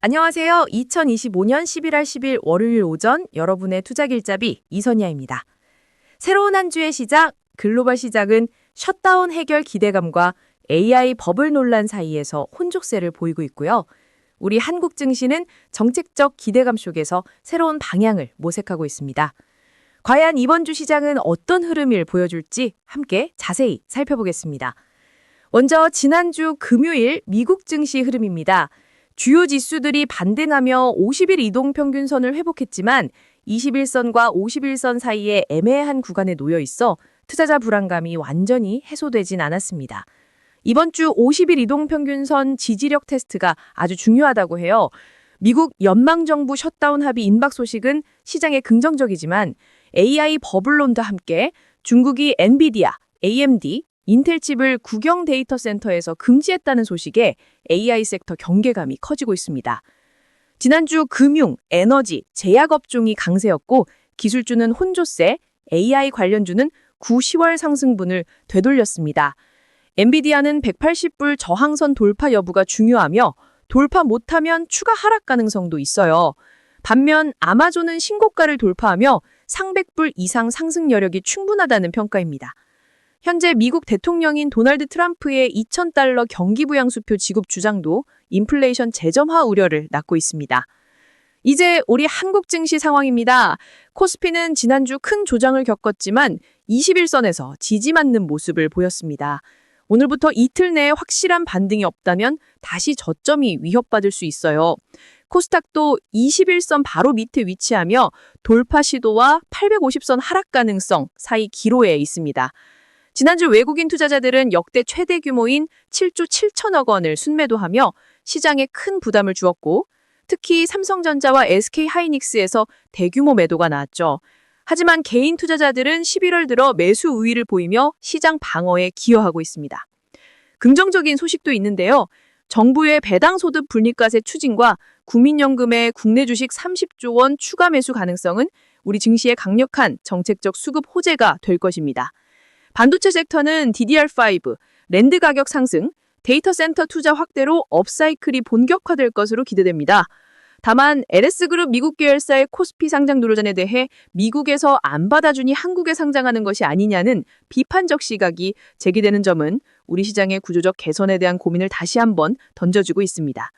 안녕하세요. 2025년 11월 10일 월요일 오전 여러분의 투자 길잡이 이선야입니다. 새로운 한 주의 시작, 글로벌 시작은 셧다운 해결 기대감과 AI 버블 논란 사이에서 혼족세를 보이고 있고요. 우리 한국 증시는 정책적 기대감 속에서 새로운 방향을 모색하고 있습니다. 과연 이번 주 시장은 어떤 흐름을 보여줄지 함께 자세히 살펴보겠습니다. 먼저 지난주 금요일 미국 증시 흐름입니다. 주요 지수들이 반등하며 50일 이동 평균선을 회복했지만 21선과 51선 사이에 애매한 구간에 놓여 있어 투자자 불안감이 완전히 해소되진 않았습니다. 이번 주 50일 이동 평균선 지지력 테스트가 아주 중요하다고 해요. 미국 연방정부 셧다운 합의 임박 소식은 시장에 긍정적이지만 AI 버블론과 함께 중국이 엔비디아, AMD, 인텔 칩을 국영 데이터 센터에서 금지했다는 소식에 AI 섹터 경계감이 커지고 있습니다. 지난주 금융, 에너지, 제약 업종이 강세였고 기술주는 혼조세, AI 관련주는 9, 10월 상승분을 되돌렸습니다. 엔비디아는 180불 저항선 돌파 여부가 중요하며 돌파 못하면 추가 하락 가능성도 있어요. 반면 아마존은 신고가를 돌파하며 상백불 이상 상승 여력이 충분하다는 평가입니다. 현재 미국 대통령인 도널드 트럼프의 2,000달러 경기부양수표 지급 주장도 인플레이션 재점화 우려를 낳고 있습니다. 이제 우리 한국 증시 상황입니다. 코스피는 지난주 큰 조정을 겪었지만 21선에서 지지 맞는 모습을 보였습니다. 오늘부터 이틀 내에 확실한 반등이 없다면 다시 저점이 위협받을 수 있어요. 코스닥도 21선 바로 밑에 위치하며 돌파 시도와 850선 하락 가능성 사이 기로에 있습니다. 지난주 외국인 투자자들은 역대 최대 규모인 7조 7천억 원을 순매도하며 시장에 큰 부담을 주었고 특히 삼성전자와 SK하이닉스에서 대규모 매도가 나왔죠. 하지만 개인 투자자들은 11월 들어 매수 우위를 보이며 시장 방어에 기여하고 있습니다. 긍정적인 소식도 있는데요. 정부의 배당소득 분리과세 추진과 국민연금의 국내 주식 30조 원 추가 매수 가능성은 우리 증시의 강력한 정책적 수급 호재가 될 것입니다. 반도체 섹터는 DDR5, 랜드 가격 상승, 데이터 센터 투자 확대로 업사이클이 본격화될 것으로 기대됩니다. 다만 LS그룹 미국 계열사의 코스피 상장 노조전에 대해 미국에서 안 받아주니 한국에 상장하는 것이 아니냐는 비판적 시각이 제기되는 점은 우리 시장의 구조적 개선에 대한 고민을 다시 한번 던져주고 있습니다.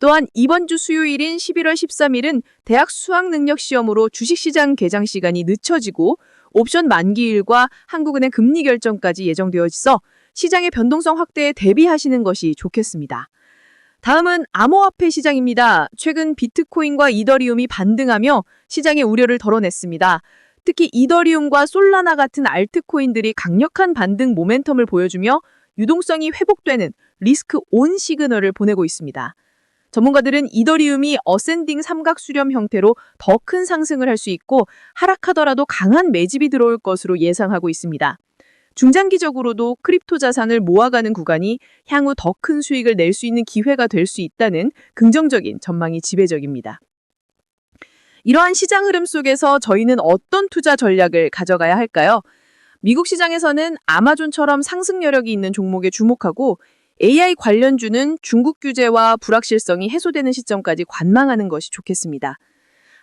또한 이번 주 수요일인 11월 13일은 대학 수학능력 시험으로 주식시장 개장 시간이 늦춰지고 옵션 만기일과 한국은행 금리 결정까지 예정되어 있어 시장의 변동성 확대에 대비하시는 것이 좋겠습니다. 다음은 암호화폐 시장입니다. 최근 비트코인과 이더리움이 반등하며 시장의 우려를 덜어냈습니다. 특히 이더리움과 솔라나 같은 알트코인들이 강력한 반등 모멘텀을 보여주며 유동성이 회복되는 리스크 온 시그널을 보내고 있습니다. 전문가들은 이더리움이 어센딩 삼각 수렴 형태로 더 큰 상승을 할 수 있고 하락하더라도 강한 매집이 들어올 것으로 예상하고 있습니다. 중장기적으로도 크립토 자산을 모아가는 구간이 향후 더 큰 수익을 낼 수 있는 기회가 될 수 있다는 긍정적인 전망이 지배적입니다. 이러한 시장 흐름 속에서 저희는 어떤 투자 전략을 가져가야 할까요? 미국 시장에서는 아마존처럼 상승 여력이 있는 종목에 주목하고 AI 관련주는 중국 규제와 불확실성이 해소되는 시점까지 관망하는 것이 좋겠습니다.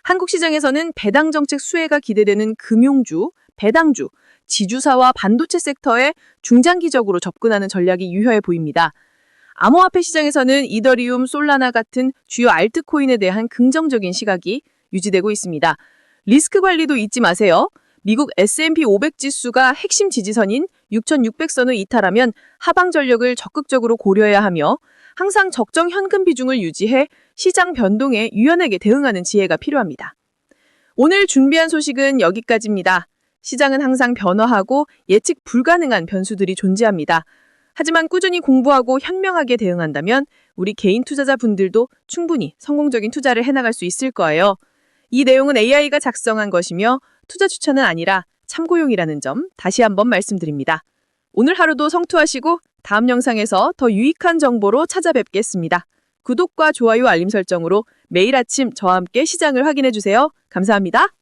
한국 시장에서는 배당 정책 수혜가 기대되는 금융주, 배당주, 지주사와 반도체 섹터에 중장기적으로 접근하는 전략이 유효해 보입니다. 암호화폐 시장에서는 이더리움, 솔라나 같은 주요 알트코인에 대한 긍정적인 시각이 유지되고 있습니다. 리스크 관리도 잊지 마세요. 미국 S&P 500 지수가 핵심 지지선인 6,600선을 이탈하면 하방 전력을 적극적으로 고려해야 하며 항상 적정 현금 비중을 유지해 시장 변동에 유연하게 대응하는 지혜가 필요합니다. 오늘 준비한 소식은 여기까지입니다. 시장은 항상 변화하고 예측 불가능한 변수들이 존재합니다. 하지만 꾸준히 공부하고 현명하게 대응한다면 우리 개인 투자자분들도 충분히 성공적인 투자를 해나갈 수 있을 거예요. 이 내용은 AI가 작성한 것이며 투자 추천은 아니라 참고용이라는 점 다시 한번 말씀드립니다. 오늘 하루도 성투하시고 다음 영상에서 더 유익한 정보로 찾아뵙겠습니다. 구독과 좋아요 알림 설정으로 매일 아침 저와 함께 시장을 확인해 주세요. 감사합니다.